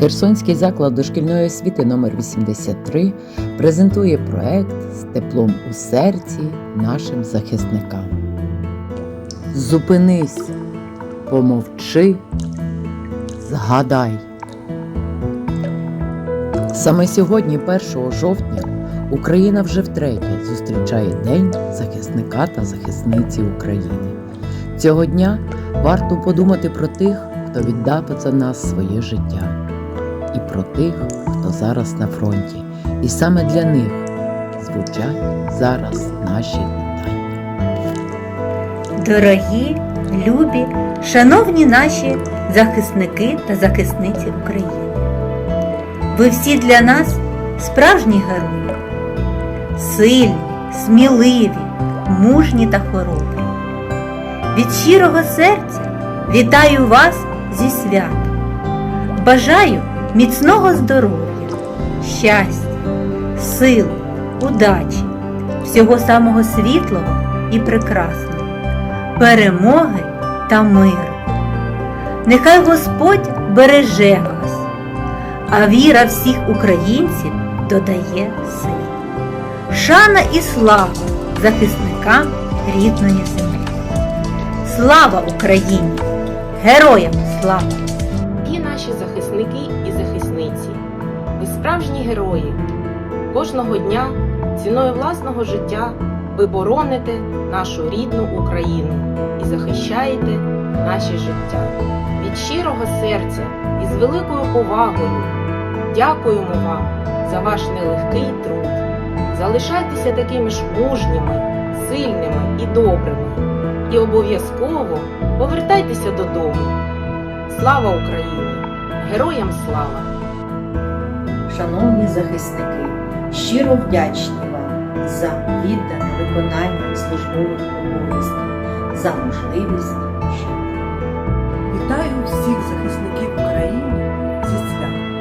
Херсонський заклад дошкільної освіти номер 83 презентує проект з теплом у серці нашим захисникам. Зупинись, помовчи, згадай. Саме сьогодні, 1 жовтня, Україна вже втретє зустрічає День захисника та захисниці України. Цього дня варто подумати про тих, хто віддав за нас своє життя, і про тих, хто зараз на фронті. І саме для них звучать зараз наші вітання. Дорогі, любі, шановні наші захисники та захисниці України. Ви всі для нас справжні герої, сильні, сміливі, мужні та хоробрі. Від щирого серця вітаю вас зі святом. Бажаю міцного здоров'я, щастя, сил, удачі, всього самого світлого і прекрасного перемоги та миру. Нехай Господь береже вас, а віра всіх українців додає сил. Шана і слава захисникам рідної землі. Слава Україні! Героям слава! Дорогі наші захисники і справжні герої. Кожного дня ціною власного життя ви бороните нашу рідну Україну і захищаєте наші життя. Від щирого серця і з великою повагою дякуємо вам за ваш нелегкий труд. Залишайтеся такими ж мужніми, сильними і добрими. І обов'язково повертайтеся додому. Слава Україні! Героям слава! Шановні захисники, щиро вдячні вам за віддане виконання службових обов'язків, за можливість жити. Вітаю всіх захисників України зі святом.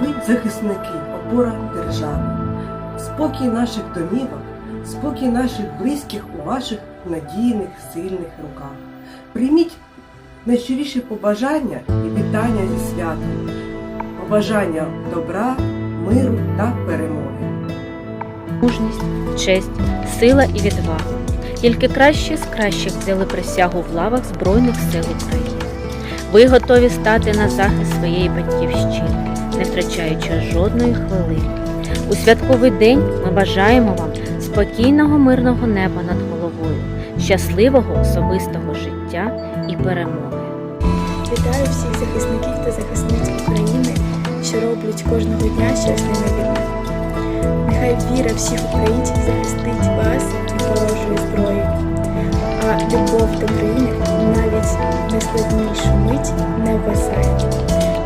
Ви захисники, опора держави, спокій наших домівок, спокій наших близьких у ваших надійних, сильних руках. Прийміть найщиріші побажання і вітання зі святом, побажання добра, миру та перемоги. мужність, честь, сила і відвага. Тільки кращі з кращих взяли присягу в лавах Збройних сил України. Ви готові стати на захист своєї батьківщини, не втрачаючи жодної хвилини. У святковий день ми бажаємо вам спокійного мирного неба над головою, щасливого особистого життя і перемоги. Вітаю всіх захисників та захисниць України, що роблять кожного дня щось неймовірне. Нехай віра всіх українців захистить вас від ворожої зброї, а любов до країни навіть найскладнішу мить не вгасає.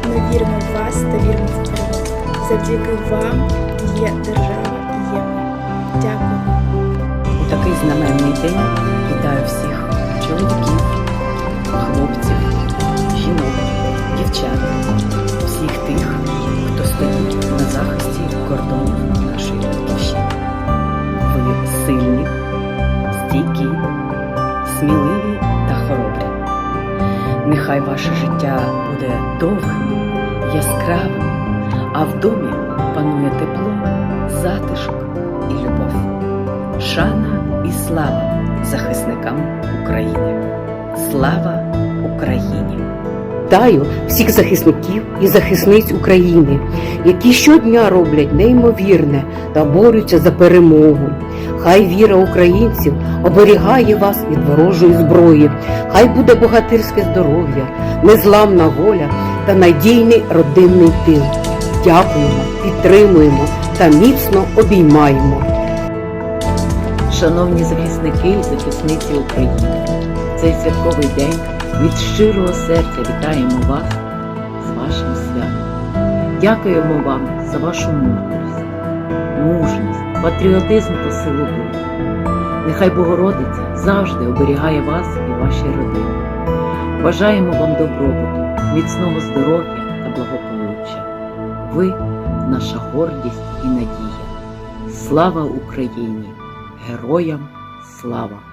Ми віримо в вас та віримо в перемогу. Завдяки вам є держава і є. Дякую. У такий знаменний день вітаю всіх сильні, стійкі, сміливі та хоробрі. Нехай ваше життя буде довгим, яскравим, а в домі панує тепло, затишок і любов. Шана і слава захисникам України. Слава Україні! Вітаю всіх захисників і захисниць України, які щодня роблять неймовірне та борються за перемогу. Хай віра українців оберігає вас від ворожої зброї, хай буде богатирське здоров'я, незламна воля та надійний родинний тил. Дякуємо, підтримуємо та міцно обіймаємо. Шановні захисники і захисниці України, цей святковий день від щирого серця вітаємо вас з вашим святом. Дякуємо вам за вашу мудрість, мужність, патріотизм та силу духу. Нехай Богородиця завжди оберігає вас і ваші родини. Бажаємо вам добробуту, міцного здоров'я та благополуччя. Ви наша гордість і надія. Слава Україні! Героям слава!